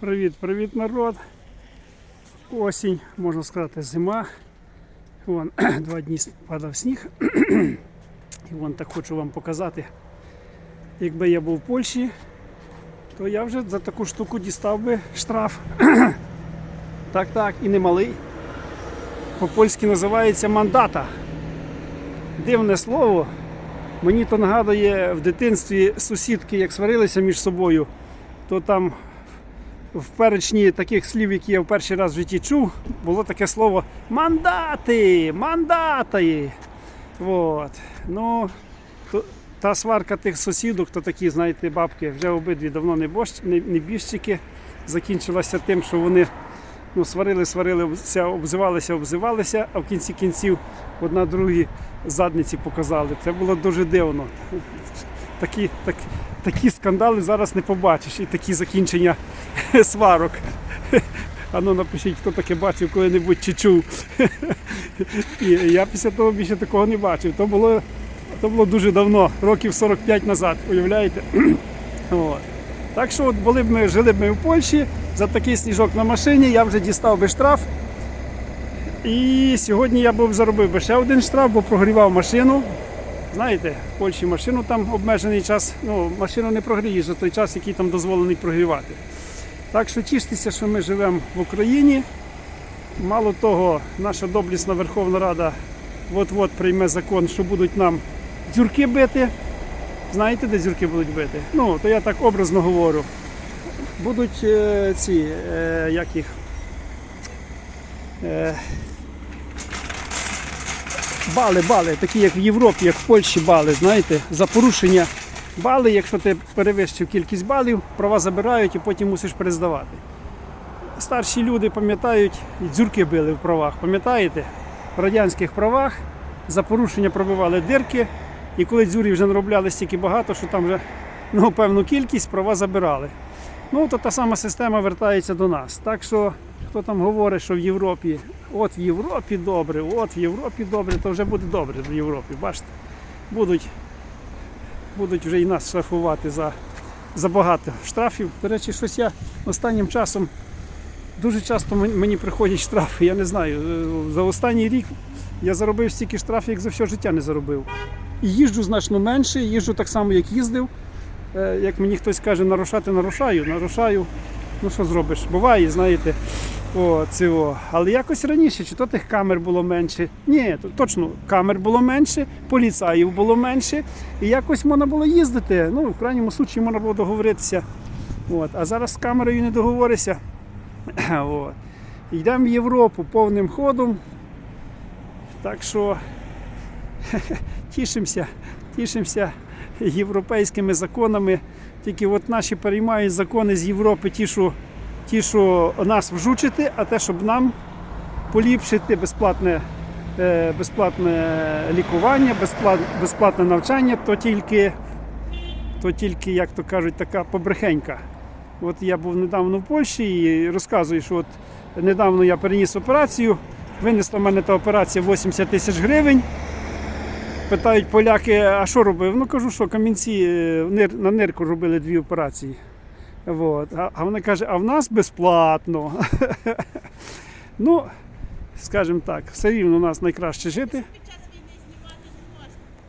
Привіт, привіт, народ. Осінь, можна сказати, зима. Вон, два дні падав сніг. І вон так хочу вам показати. Якби я був в Польщі, то я вже за таку штуку дістав би штраф. Так, так, і не малий. По-польськи називається мандата. Дивне слово. Мені то нагадує в дитинстві сусідки, як сварилися між собою, то там в перечні таких слів, які я в перший раз в житті чув, було таке слово мандати, мандати. От. Ну, то, та сварка тих сусідок, то такі, знаєте, бабки, вже обидві давно не, біжчики, закінчилася тим, що вони ну, сварили, сварилися, обзивалися, обзивалися, а в кінці кінців одна другій задниці показали. Це було дуже дивно. Такі, так, такі скандали зараз не побачиш і такі закінчення сварок. А ну напишіть, хто таке бачив коли-небудь чи чув. І я після того більше такого не бачив. То було, то було дуже давно, років 45 назад, уявляєте? От. Так що от були б ми, жили б ми в Польщі, за такий сніжок на машині я вже дістав би штраф. І сьогодні я б заробив би ще один штраф, бо прогрівав машину. Знаєте, в Польщі машину там обмежений час, ну, машину не прогрієш за той час, який там дозволений прогрівати. Так що тіштеся, що ми живемо в Україні. Мало того, наша доблісна Верховна Рада от-от прийме закон, що будуть нам дзюрки бити. Знаєте, де дзюрки будуть бити? Ну, то я так образно говорю. Будуть е, ці, е, як їх. Е, бали, бали, такі як в Європі, як в Польщі бали, знаєте, за порушення бали, якщо ти перевищив кількість балів, права забирають і потім мусиш перездавати. Старші люди пам'ятають, дзюрки били в правах, пам'ятаєте? В радянських правах за порушення пробивали дирки, і коли дзюрі вже наробляли стільки багато, що там вже ну, певну кількість права забирали. Ну, то та сама система вертається до нас. Так що, хто там говорить, що в Європі, от в Європі добре, от в Європі добре, то вже буде добре в Європі. Бачите, будуть, будуть вже і нас штрафувати за, за багато штрафів. До речі, щось я останнім часом дуже часто мені приходять штрафи. Я не знаю. е, За останній рік я заробив стільки штрафів, як за все життя не заробив. І їжджу значно менше, їжджу так само, як їздив. Е, Як мені хтось каже, нарушати нарушаю, нарушаю. Ну що зробиш? Буває, знаєте. О, цього. Але якось раніше, чи то тих камер було менше. Ні, точно камер було менше, поліцаїв було менше. І якось можна було їздити. Ну, в крайньому случаї можна було договоритися. От. А зараз з камерою не договоришся. Йдемо в Європу повним ходом. Так що тішимося, тішимося європейськими законами. Тільки от наші переймають закони з Європи, ті, що, ті, що нас вжучити, а те, щоб нам поліпшити безплатне, е, безплатне лікування, безплатне навчання, то тільки, то тільки, як то кажуть, така побрехенька. От я був недавно в Польщі і розказую, що от недавно я переніс операцію. Винесла в мене та операція 80 тисяч гривень. Питають поляки, а що робив? Ну кажу, що камінці е, на нирку робили дві операції. Вот. А, вона каже, а в нас безплатно. ну, скажімо так, все рівно у нас найкраще жити.